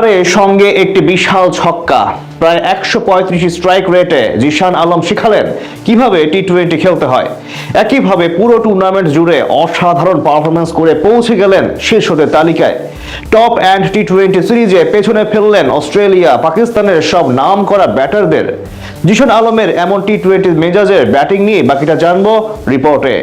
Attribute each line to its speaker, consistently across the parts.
Speaker 1: চারে সঙ্গে একটি বিশাল ছক্কা। প্রায় একশো পঁয়ত্রিশ স্ট্রাইক রেটে জিশান আলম শিখালেন কীভাবে টি টোয়েন্টি খেলতে হয়। একইভাবে পুরো টুর্নামেন্ট জুড়ে অসাধারণ পারফরমেন্স করে পৌঁছে গেলেন শীর্ষদের তালিকায়। টপ অ্যান্ড টি টোয়েন্টি সিরিজে পেছনে ফেললেন অস্ট্রেলিয়া, পাকিস্তানের সব নাম করা ব্যাটারদের। জিশান আলমের এমন টি টোয়েন্টি মেজাজের ব্যাটিং নিয়ে বাকিটা জানব রিপোর্টে।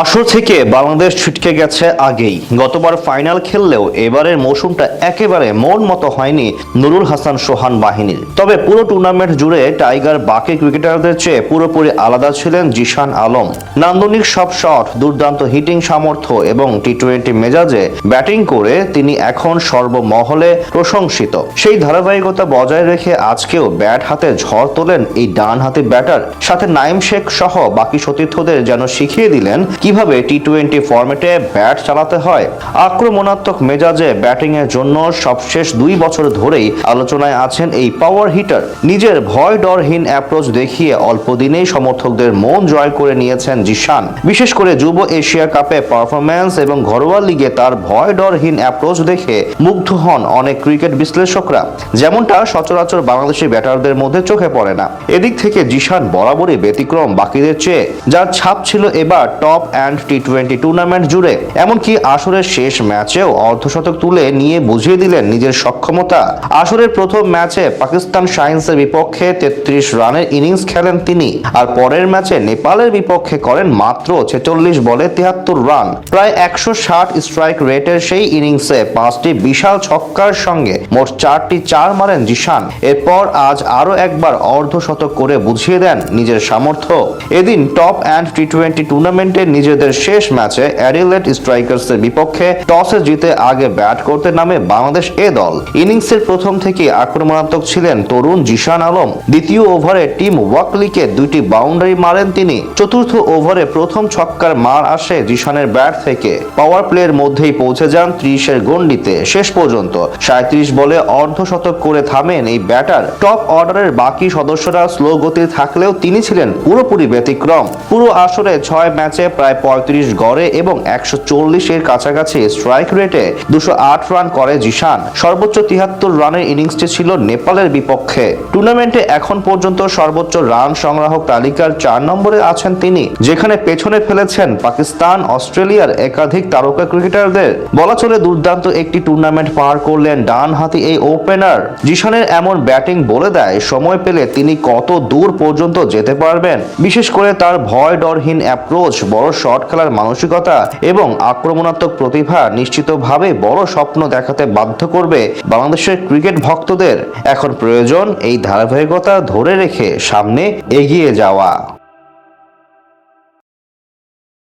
Speaker 1: আসর থেকে বাংলাদেশ ছিটকে গেছে আগেই। গতবার ফাইনাল খেললেও এবারের মৌসুমটা একেবারে মন মতো হয়নি নুরুল হাসান সোহান বাহিনীর। তবে পুরো টুর্নামেন্ট জুড়ে টাইগার বাকি ক্রিকেটারদের চেয়ে পুরোপুরি আলাদা ছিলেন জিশান আলম। নান্দনিক সব শট, দুর্দান্ত হিটিং সামর্থ্য এবং টি টোয়েন্টি মেজাজে ব্যাটিং করে তিনি এখন সর্বমহলে প্রশংসিত। সেই ধারাবাহিকতা বজায় রেখে আজকেও ব্যাট হাতে ঝড় তোলেন এই ডান হাতে ব্যাটার। সাথে নাইম শেখ সহ বাকি সতীর্থদের যেন শিখিয়ে দিলেন কীভাবে টি টোয়েন্টি ফরম্যাটে ব্যাট চালাতে হয়? আক্রমণাত্মক মেজাজে ব্যাটিং এর জন্য সবশেষ দুই বছর ধরেই আলোচনায় আছেন এই পাওয়ার হিটার নিজের ভয় ডরহীন অ্যাপ্রোচ দেখিয়ে অল্প দিনেই সমর্থকদের মন জয় করে নিয়েছেন জিশান। বিশেষ করে যুব এশিয়া কাপে পারফরম্যান্স এবং ঘরোয়া লিগে তার ভয় ডরহীন অ্যাপ্রোচ দেখে মুগ্ধ হন অনেক ক্রিকেট বিশ্লেষকরা। যেমনটা সচরাচর বাংলাদেশি ব্যাটারদের মধ্যে চোখে পড়ে না। এদিক থেকে জিশান বরাবরই ব্যতিক্রম বাকিদের চেয়ে। যার ছাপ ছিল এবার top and T twenty tournament জুড়ে। এমনকি আসরের শেষ ম্যাচেও অর্ধশতক তুলে নিয়ে বুঝিয়ে দিলেন নিজের সক্ষমতা। আসরের প্রথম ম্যাচে পাকিস্তান শাইন্সের বিপক্ষে তেত্রিশ রানের ইনিংস খেলেন তিনি। আর পরের ম্যাচে নেপালের বিপক্ষে করেন মাত্র ছেচল্লিশ বলে তিয়াত্তর রান। প্রায় একশো ষাট স্ট্রাইক রেটের সেই ইনিংসে পাঁচটি বিশাল ছক্কার সঙ্গে মোট চারটি চার মারেন জিশান। এরপর আজ আরও একবার অর্ধশতক করে বুঝিয়ে দেন নিজের সামর্থ্য। এদিন টপ অ্যান্ড টি টোয়েন্টি টুর্নামেন্টে নিজেদের শেষ ম্যাচে অ্যাডিলেট স্ট্রাইকার্সের বিপক্ষে টসে জিতে আগে ব্যাট করতে নামে বাংলাদেশ এ দল। ইনিংসের প্রথম থেকে আক্রমণাত্মক ছিলেন তরুণ জিশান আলম। দ্বিতীয় ওভারে টিম ওয়াকলিকে দুইটি বাউন্ডারি মারেন তিনি। চতুর্থ ওভারে প্রথম ছক্কার মার আসে জিশানের ব্যাট থেকে। পাওয়ার প্লের মধ্যেই পৌঁছে যান ত্রিশের গন্ডিতে শেষ পর্যন্ত সাঁত্রিশ বলে অর্ধশতক করে থামেন এই ব্যাটার। টপ অর্ডারের বাকি সদস্যরা স্লো গতি থাকলেও তিনি ছিলেন পুরোপুরি ব্যতিক্রম। পুরো আসরে ছয় ম্যাচে প্রায় পঁয়ত্রিশ গড়ে এবং একশো চল্লিশের কাছাকাছি স্ট্রাইক রেটে দুশো আট রান করে জিশান। সর্বোচ্চ তিয়াত্তর রানের ইনিংসটি ছিল নেপালের বিপক্ষে। টুর্নামেন্টে এখন পর্যন্ত সর্বোচ্চ রান সংগ্রাহক তালিকার চার নম্বরে আছেন তিনি, যেখানে পেছনে ফেলেছেন পাকিস্তান, অস্ট্রেলিয়ার একাধিক তারকা ক্রিকেটারদের। বলা চলে দুর্দান্ত একটি টুর্নামেন্ট পার করলেন ডান হাতি এই ওপেনার জিশানের এমন ব্যাটিং বলে দেয়, সময় পেলে তিনি কত দূর পর্যন্ত যেতে পারবেন। বিশেষ করে তার ভয় ডরহীন অ্যাপ্রোচ বড় শট খেলার মানসিকতা এবং আক্রমণাত্মক প্রতিভা নিশ্চিতভাবে বড় স্বপ্ন দেখাতে বাধ্য করবে বাংলাদেশের ক্রিকেট ভক্তদের। এখন প্রয়োজন এই ধারাবাহিকতা ধরে রেখে সামনে এগিয়ে যাওয়া।